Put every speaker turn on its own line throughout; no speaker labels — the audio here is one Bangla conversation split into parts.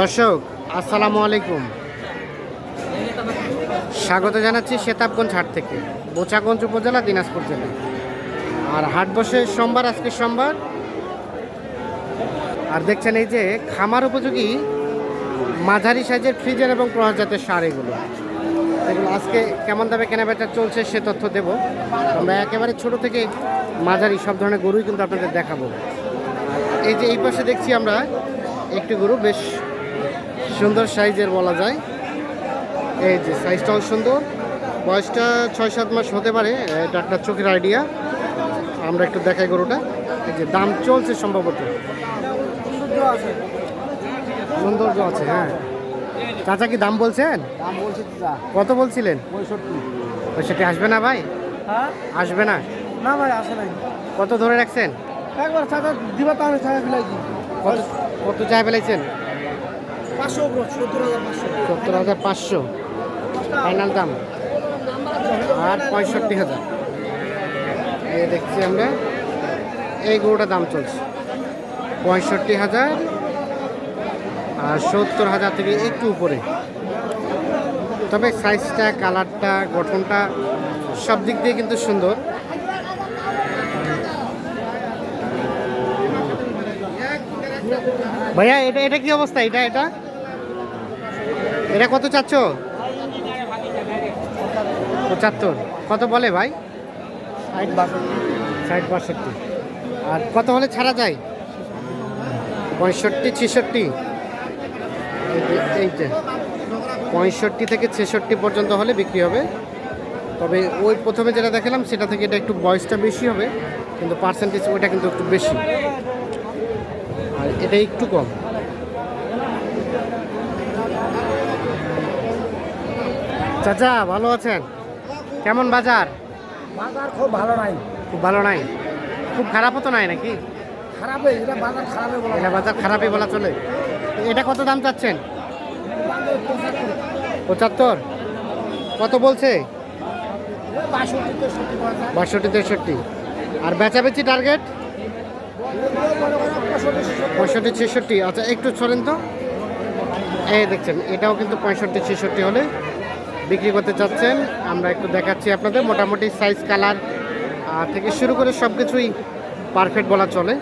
দর্শক, আসসালামু আলাইকুম। স্বাগত জানাচ্ছি সেতাবগঞ্জ হাট থেকে, বোচাগঞ্জ উপজেলা, দিনাজপুর জেলা। আর হাট বসে সোমবার, আজকে সোমবার। আর দেখছেন এই যে খামার উপযোগী, মাঝারি সাইজের ফ্রিজের এবং প্রহার জাতের সার এগুলো। এগুলো আজকে কেমন দামে কেনাবেচা চলছে সে তথ্য দেব। আমরা একেবারে ছোট থেকে মাঝারি, সব ধরনের গরুই কিন্তু আপনাদের দেখাবো। এই যে এই পাশে দেখছি আমরা একটি গরু, বেশ সুন্দর সাইজের বলা যায়। এই যে সাইজটাও সুন্দর। বয়সটা ছয় সাত মাস হতে পারে এটা একটা চোখের আইডিয়া আমরা একটু দেখাই গরুটা। এই যে দাম চলছে সম্ভবত। সৌন্দর্য আছে হ্যাঁ। চাচা কি দাম বলছেন? কত বলছিলেন?
পঁয়ষট্টি।
সেটি আসবে না ভাই?
হ্যাঁ?
আসবে না?
না ভাই আসে নাই।
কত ধরে রাখছেন?
একবার টাকা দিবা তো আমি টাকা ফেলাইছি
কত কত চাই ফেলাইছেন?
সত্তর হাজার পাঁচশো।
ফাইনাল দাম? আর পঁয়ষট্টি হাজার। এই দেখছি আমরা, এই গরুটার দাম চলছে। পঁয়ষট্টি হাজার আর সত্তর হাজার থেকে একটু উপরে। তবে সাইজটা কালারটা গঠনটা সব দিক দিয়ে কিন্তু সুন্দর। ভাইয়া, এটা এটা কি অবস্থা? এটা এটা? এটা কত চাচ্ছ? পঁচাত্তর। কত বলে ভাই?
ষাট বাষট্টি।
ষাট বাষট্টি। আর কত হলে ছাড়া যায়? পঁয়ষট্টি ছেষট্টি। এই এই যে পঁয়ষট্টি থেকে ছেষট্টি পর্যন্ত হলে বিক্রি হবে। তবে ওই প্রথমে যেটা দেখালাম সেটা থেকে এটা একটু বয়সটা বেশি হবে কিন্তু পার্সেন্টেজ ওইটা কিন্তু একটু বেশি। আর এটা একটু কম। চাচা ভালো আছেন? কেমন বাজার?
বাজার খুব ভালো নাই।
খুব ভালো নাই? খুব খারাপও তো নাই নাকি?
খারাপে এটা বাজার খারাপে বলা
এটা বাজার খারাপই বলা চলে। এটা কত দাম চাচ্ছেন? পঁচাত্তর। কত বলছে?
বাষট্টি তেষট্টি।
আর বেচাবেচি টার্গেট পঁয়ষট্টি ছেষট্টি। আচ্ছা একটু ছড়েন তো। এই দেখছেন এটাও কিন্তু পঁয়ষট্টি ছেষট্টি হলে বিক্রি করতে চাচ্ছেন, আমরা একটু দেখাচ্ছি আপনাদের মোটামুটি সাইজ কালার থেকে শুরু করে সব কিছুই পারফেক্ট বলা চলে।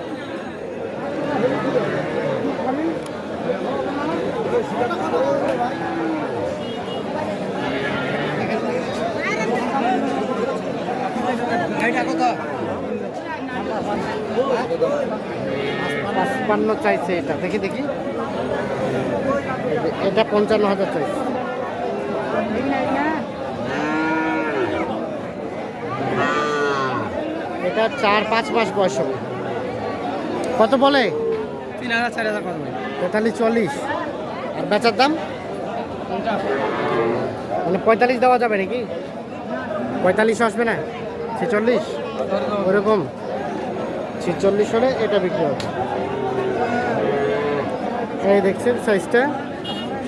পাঁচপান্ন চাইছে এটা। দেখি দেখি। এটা পঞ্চান্ন হাজার চাইছে। এটা চার পাঁচ মাস বয়স হবে। কত বলে?
তিন হাজার চার হাজার কত
তেতাল্লিশ চল্লিশ। আর বেচার দাম? মানে পঁয়তাল্লিশ দেওয়া যাবে নাকি? পঁয়তাল্লিশ আসবে না? ছেচল্লিশ? ওরকম। ছেচল্লিশ হলে এটা বিক্রি হবে। এই দেখছেন সাইজটা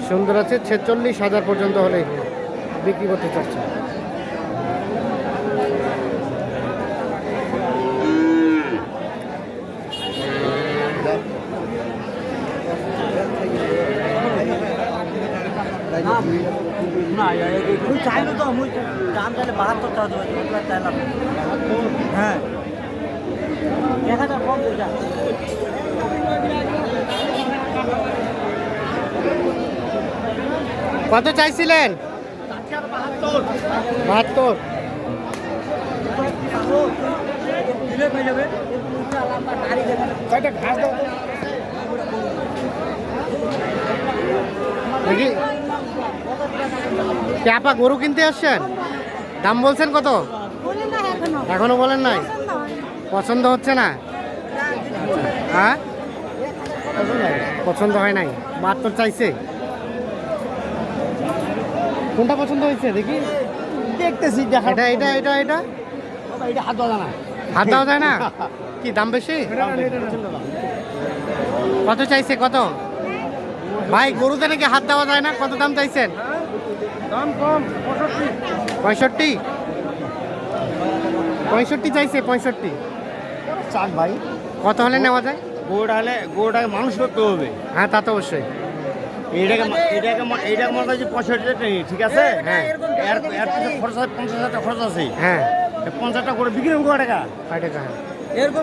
সুন্দর আছে। ছেচল্লিশ হাজার পর্যন্ত হলে। বিক্রি করতে চাচ্ছে
না চাইলো তো মুই দাম চাইলে বাহাত্তর টাকা দেবো চাইলাম হ্যাঁ। এক হাজার কম যা
কত চাইছিলেন? বাহাত্তর।
কয়টা
চাপা গরু কিনতে আসছেন? দাম বলছেন কত? এখনও বলেন নাই?
পছন্দ
পছন্দ হচ্ছে না? হ্যাঁ? পছন্দ হয় নাই? বাহাত্তর চাইছে? কোনটা পছন্দ হয়েছে? দেখি।
দেখতেছি দেখা
এটা এটা এটা এটা?
এটা হাত দেওয়া না।
হাত দেওয়া যায় না? কি দাম বেশি? কত চাইছে কত? ভাই গরুতে নাকি হাত দেওয়া যায় না? কত দাম চাইছেন?
দাম কম পঁয়ষট্টি।
পঁয়ষট্টি? চাইছে পঁয়ষট্টি।
চাক ভাই।
কত হলে নেওয়া যায়?
গোড় হলে গোড় মানুষ করতে হবে।
হ্যাঁ তা তো অবশ্যই।
এইটাকে মা- এইটাকে এইটাকে মনে করছি পঁয়ষট্টি টাকা ঠিক আছে?
হ্যাঁ।
এর এর পিছনে খরচ আছে পঞ্চাশ হাজার টাকা খরচ আছে।
হ্যাঁ।
পঞ্চাশ টাকা করে বিক্রি হবে কয় টাকা?
কয় টাকা?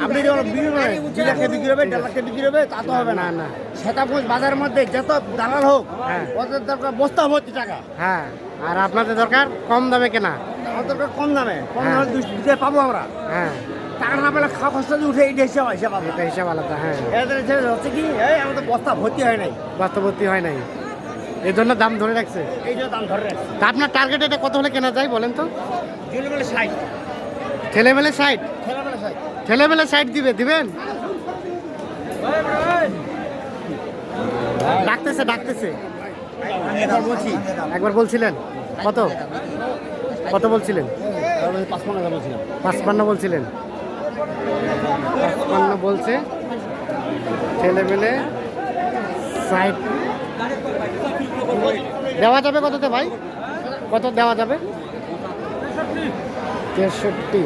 আপনি যখন বিক্রি করবেন দুই লাখে বিক্রি হবে দেড় লাখে বিক্রি হবে তা তো হবে না
না,
বাজারের মধ্যে যত দালাল হোক
হ্যাঁ।
ওদের দরকার বস্তা ভর্তি টাকা।
হ্যাঁ। আর আপনাদের দরকার কম দামে কেনা?
দরকার কম দামে। কম
হ্যাঁ।
দামে পাবো আমরা।
হ্যাঁ।
টাকা না পেলে খাওয়া খরচা উঠে এইটা হিসাব হিসাব
এটা হিসাব আলাদা হ্যাঁ।
এদের হিসাবে হচ্ছে কি এই আমাদের বস্তা ভর্তি হয় নাই।
বাস্তবর্তী হয় নাই। এই জন্য দাম ধরে রাখছে।
এই জন্য দাম ধরে রাখছি।
তা আপনার টার্গেট এটা কত হলে কেনা যায় বলেন তো?
ষাট। ষাট?
দিবে দিবেন? ডাকতেছে ডাকতেছে।
একবার বলছি।
একবার বলছিলেন? কত? কত বলছিলেন? পাঁচপান্ন বলছিলেন। পাঁচপান্ন বলছে ছেলেমেলে সাইড দেওয়া যাবে কততে ভাই? কত দেওয়া যাবে? তেষট্টি।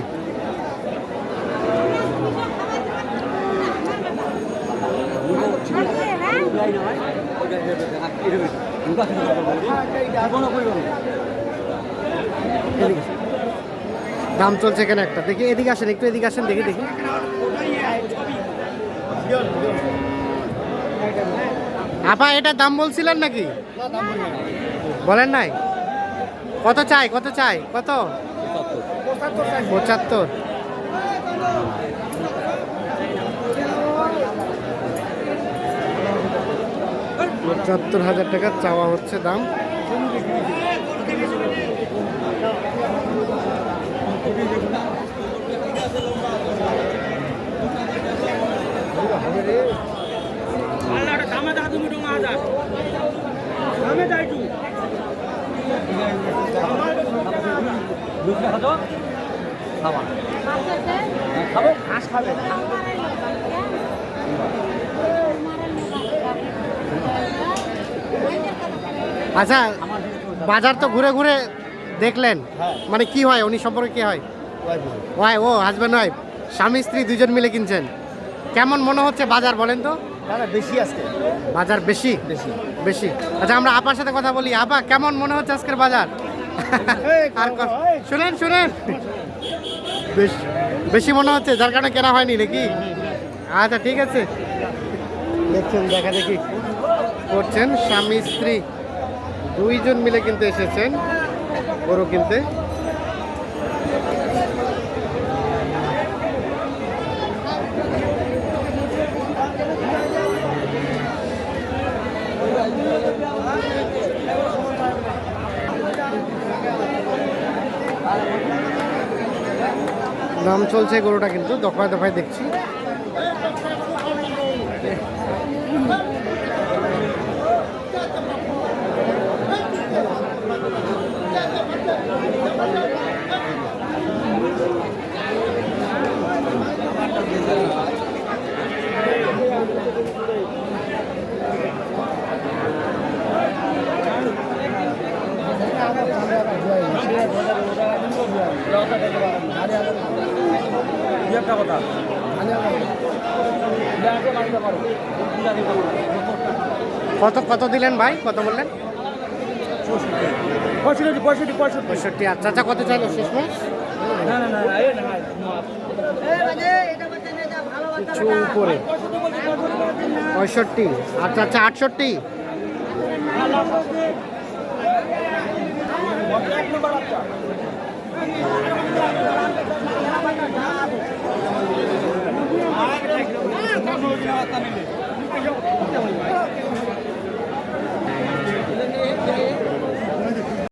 এদিকে। দাম চলছে এখানে একটা? দেখি, এদিকে আসেন, একটু এদিকে আসেন, দেখি দেখি। আপা, এটা দাম বলছিলেন নাকি? বলেন নাই। কত চাই কত চাই? কত? পঁচাত্তর। পঁচাত্তর হাজার টাকা চাওয়া হচ্ছে দাম।
খাব। ঘাস খাবে?
আচ্ছা বাজার তো ঘুরে ঘুরে দেখলেন।
হ্যাঁ।
মানে কি হয়? উনি সম্পর্কে কি হয়? ওয়াই ও হাজব্যান্ড ওয়াইফ। স্বামী স্ত্রী দুজন মিলে কিনছেন। কেমন মনে হচ্ছে বাজার বলেন তো?
বেশি আজকে।
বাজার বেশি?
বেশি।
বেশি। আচ্ছা আমরা আপার সাথে কথা বলি। আপা কেমন মনে হচ্ছে আজকের বাজার? আর শুনেন শুনেন। বেশ বেশি মনে হচ্ছে যার কারণে কেনা হয়নি নাকি? আচ্ছা ঠিক আছে। দেখছেন দেখা দেখি। করছেন স্বামী স্ত্রী দুইজন মিলে কিন্তু এসেছেন। গরু কিনতে। দাম চলছে গরুটা কিন্তু দফায় দফায় দেখছি। কত কত দিলেন ভাই? কত বললেন?
পঁয়ষট্টি পঁয়ষট্টি পঁয়ষট্টি।
পঁয়ষট্টি আচ্ছা আচ্ছা কত চাইলো? শেষ মাস কিছু উপরে। পঁয়ষট্টি আচ্ছা আচ্ছা আটষট্টি।
আচ্ছা